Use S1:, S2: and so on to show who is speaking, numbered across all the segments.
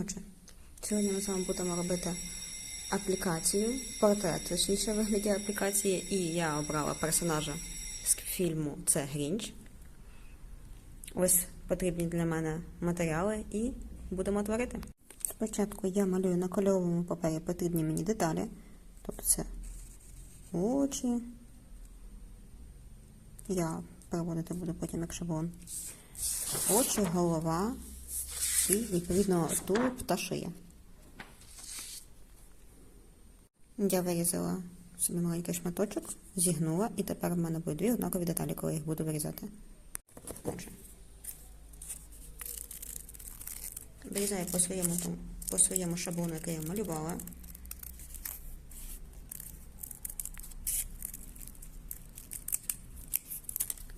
S1: Отже, сьогодні ми з вами будемо робити аплікацію, портрет, точніше, вигляді аплікації, і я обрала персонажа з фільму Це Грінч. Ось потрібні для мене матеріали і будемо творити. Спочатку я малюю на кольоровому папері потрібні мені деталі. Тобто це очі. Я переводити буду потім як шаблон. Очі, голова і, відповідно, тулуб та шия. Я вирізала собі маленький шматочок, зігнула, і тепер в мене будуть дві однакові деталі, коли їх буду вирізати. Вирізаю по своєму, по своєму шаблону, який я малювала.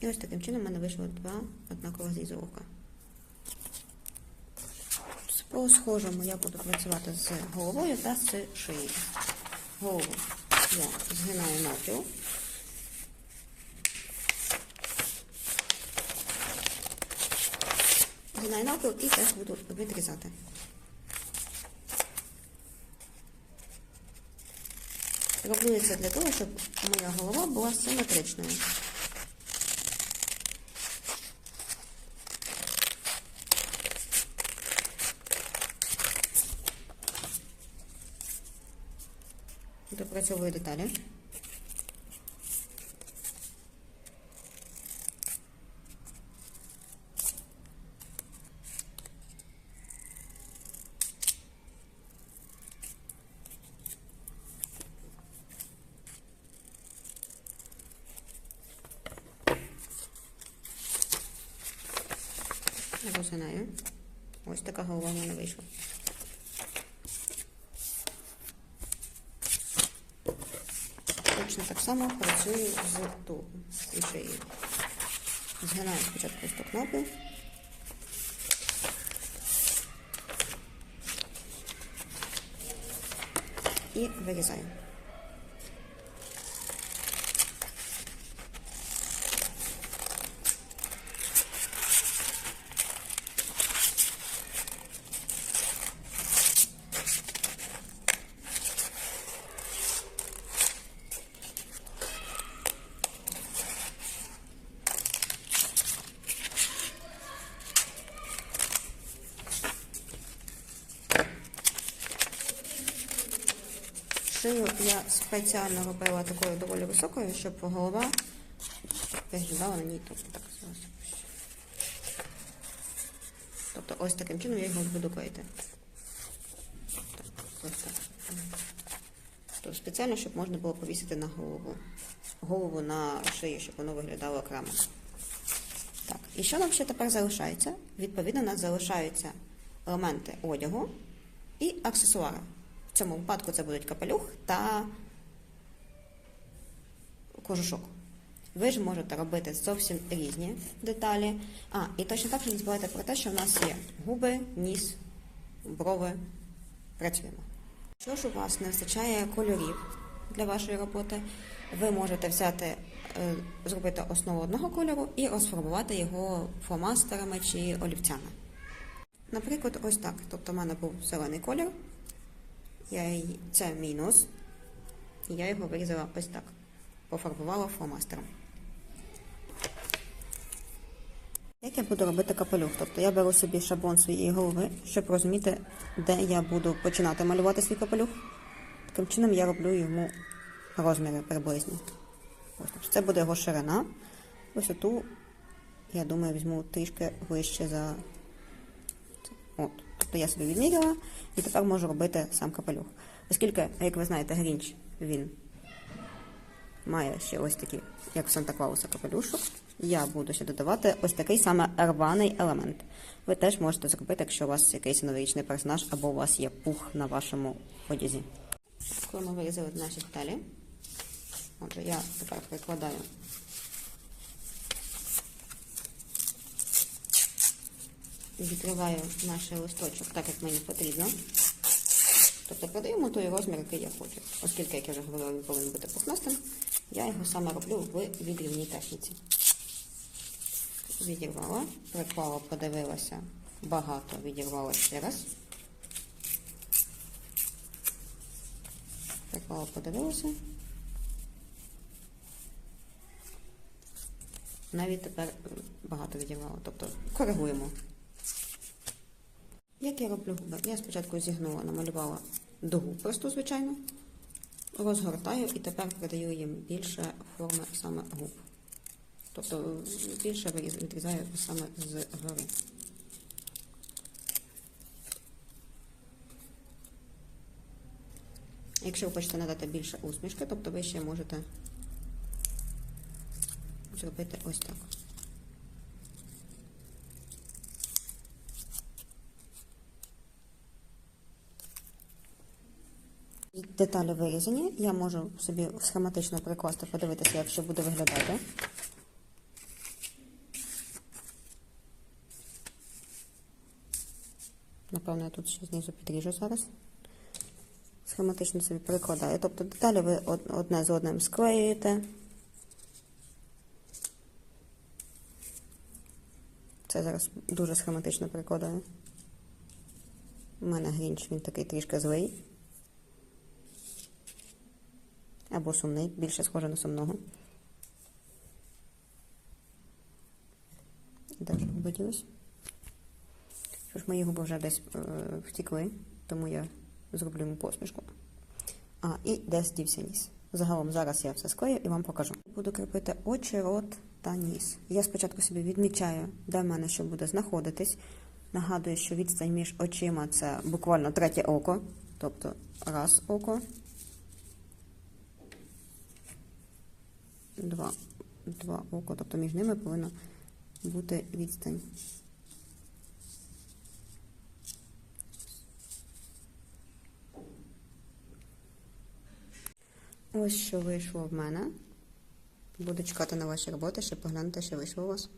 S1: І ось таким чином в мене вийшло два однакових зрізу ока. По схожому я буду працювати з головою та з шиєю. Голову я згинаю навпіл. Згинаю навпіл і теж буду відрізати. Роблю це для того, щоб моя голова була симетричною. Допрацьовую деталі. Розгинаю. Ось така голова в мене вийшла. Точно так само працюю з ту і шиєю. Згинаю спочатку ось так. І вирізаю. Шию я спеціально робила такою доволі високою, щоб голова виглядала на ній тут. Так. Тобто ось таким чином я його буду клеїти. Так, ось так. Тобто спеціально, щоб можна було повісити на голову. Голову на шию, щоб воно виглядало окремо. Так, і що нам ще тепер залишається? Відповідно, у нас залишаються елементи одягу і аксесуари. В цьому випадку це будуть капелюх та кожушок. Ви ж можете робити зовсім різні деталі. А, і точно так не забувайте про те, що в нас є губи, ніс, брови. Працюємо. Що ж у вас не вистачає кольорів для вашої роботи, ви можете взяти, е, зробити основу одного кольору і розфарбувати його фломастерами чи олівцями. Наприклад, ось так. Тобто, в мене був зелений колір. Я її- це мій нос. І я його вирізала ось так. Пофарбувала фломастером. Як я буду робити капелюх? Тобто я беру собі шаблон своєї голови, щоб розуміти, де я буду починати малювати свій капелюх. Таким чином я роблю йому розміри приблизні. Ось, тобто це буде його ширина. Висоту, я думаю, візьму трішки вище за От, тобто я собі відміряла і тепер можу робити сам капелюх. Оскільки, як ви знаєте, Грінч він має ще ось такий, як в Санта Клауса капелюшок, я буду ще додавати ось такий саме рваний елемент. Ви теж можете зробити, якщо у вас якийсь новорічний персонаж або у вас є пух на вашому одязі. Коли ми вирізали наші деталі, отже, я тепер прикладаю відриваю наш листочок так, як мені потрібно. Тобто продаємо той розмір, який я хочу. Оскільки, як я вже говорила, він повинен бути пухнастим, я його саме роблю в відрівній техніці. Відірвала, приклала, подивилася, багато відірвала ще раз. Приклала, подивилася. Навіть тепер багато відірвала. Тобто коригуємо. Як я роблю губи? Я спочатку зігнула, намалювала дугу просту, звичайно, розгортаю і тепер придаю їм більше форми саме губ. Тобто більше відрізаю саме з гори. Якщо ви хочете надати більше усмішки, тобто ви ще можете зробити ось так. Деталі вирізані, я можу собі схематично прикласти, подивитися, як що буде виглядати. Напевно, я тут ще знизу підріжу зараз. Схематично собі перекладаю. Тобто деталі ви одне з одним склеюєте. Це зараз дуже схематично перекладаю. У мене грінч, він такий трішки злий. Або сумний, більше схоже на сумного. Де ж? Що ж, мої губи вже десь е, втікли, тому я зроблю йому посмішку. А, і десь дівся ніс. Загалом зараз я все склею і вам покажу. Буду кріпити очі, рот та ніс. Я спочатку собі відмічаю, де в мене що буде знаходитись. Нагадую, що відстань між очима це буквально третє око. Тобто раз око. Два, два око. Тобто між ними повинна бути відстань. Ось що вийшло в мене. Буду чекати на ваші роботи, щоб поглянути, що вийшло у вас.